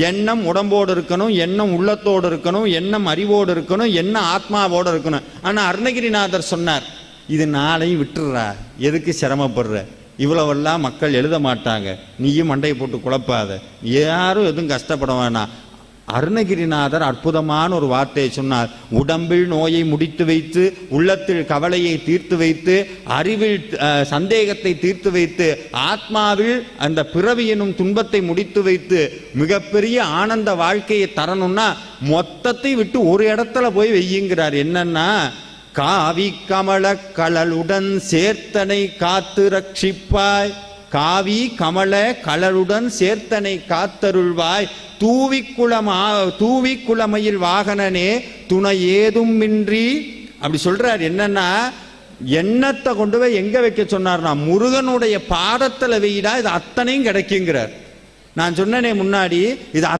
எண்ணம் உடம்போடு இருக்கணும் எண்ணம் உள்ளத்தோடு இருக்கணும் எண்ணம் அறிவோடு இருக்கணும் எண்ணம் ஆத்மாவோடு இருக்கணும். ஆனால் அருணகிரிநாதர் சொன்னார் இது நாளையும் விட்டுடுறா. எதுக்கு சிரமப்படுற? இவ்வளவெல்லாம் மக்கள் எழுத மாட்டாங்க. நீயும் மண்டையை போட்டு குழப்பாத. யாரும் எதுவும் கஷ்டப்பட வேணாம். அருணகிரிநாதர் அற்புதமான ஒரு வார்த்தையை சொன்னார். உடம்பில் நோயை முடித்து வைத்து உள்ளத்தில் கவலையை தீர்த்து வைத்து அறிவில் அஹ், சந்தேகத்தை தீர்த்து வைத்து ஆத்மாவில் அந்த பிறவி எனும் துன்பத்தை முடித்து வைத்து மிகப்பெரிய ஆனந்த வாழ்க்கையை தரணும்னா மொத்தத்தை விட்டு ஒரு இடத்துல போய் வெய்யுங்கிறார். என்னன்னா காவி கமல கலலுடன் சேர்த்தனை காத்து ரட்சிப்பாய். காவி கமல கலருடன் சேர்த்தனை காத்தருள்வாய். தூவிக்குளமா தூவிக்குளமையில் வாகனனே துணை ஏதுமின்றி அப்படி சொல்றார் என்னன்னா எண்ணத்தை கொண்டு போய் எங்க வைக்க சொன்னார்னா முருகனுடைய பாதத்துல வெயிடா இது அத்தனையும் கிடைக்குங்கிறார். நான் சொன்னனே முன்னாடி இது